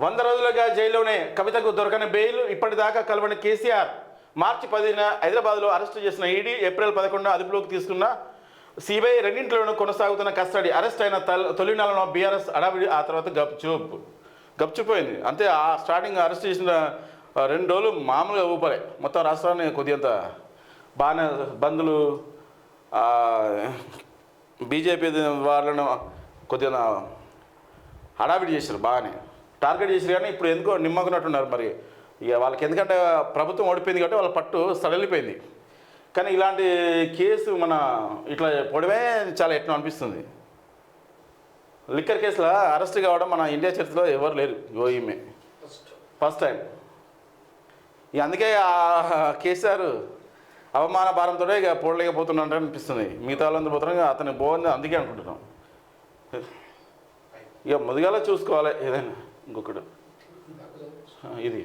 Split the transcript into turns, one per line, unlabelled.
వంద రోజులుగా జైల్లోనే కవితకు దొరకని బెయిల్ ఇప్పటిదాకా కలవని కేసీఆర్. మార్చి పదిన హైదరాబాద్లో అరెస్టు చేసిన ఈడీ ఏప్రిల్ పదకొండు అదుపులోకి తీసుకున్న సిబిఐ రెండింటిలోనూ కొనసాగుతున్న కస్టడీ. అరెస్ట్ అయిన తల్- తొలి నెలలో బీఆర్ఎస్ అడావిడి ఆ తర్వాత గప్చూపు. గప్చిపోయింది. అంతే ఆ స్టార్టింగ్ అరెస్ట్ చేసిన రెండు రోజులు మామూలుగా ఊపలే. మొత్తం రాష్ట్రాన్ని కొద్దిగంత బాగానే బంధులు బీజేపీ వాళ్ళను కొద్దిగా హడావిడి చేశారు బాగానే. టార్గెట్ చేసి కానీ ఇప్పుడు ఎందుకో నిమ్మకున్నట్టున్నారు మరి. ఇక వాళ్ళకి ఎందుకంటే ప్రభుత్వం ఓడిపోయింది కాబట్టి వాళ్ళ పట్టు సడలిపోయింది కానీ ఇలాంటి కేసు మన ఇట్లా పోవడమే చాలా ఎట్లా అనిపిస్తుంది. లిక్కర్ కేసులో అరెస్ట్ కావడం మన ఇండియా చరిత్రలో ఎవరు లేరు. ఇగో ఈమె. ఫస్ట్ టైం ఇక అందుకే కేసీఆర్ అవమాన భారంతో ఇక పోడలేకపోతున్నాడు అనిపిస్తుంది. మిగతా వాళ్ళందరూ పోతున్నారు అతను బాగుంది అందుకే అనుకుంటున్నాం. ఇక ముదిగాలో చూసుకోవాలి ఏదైనా. ఇంకొకటి ఇది.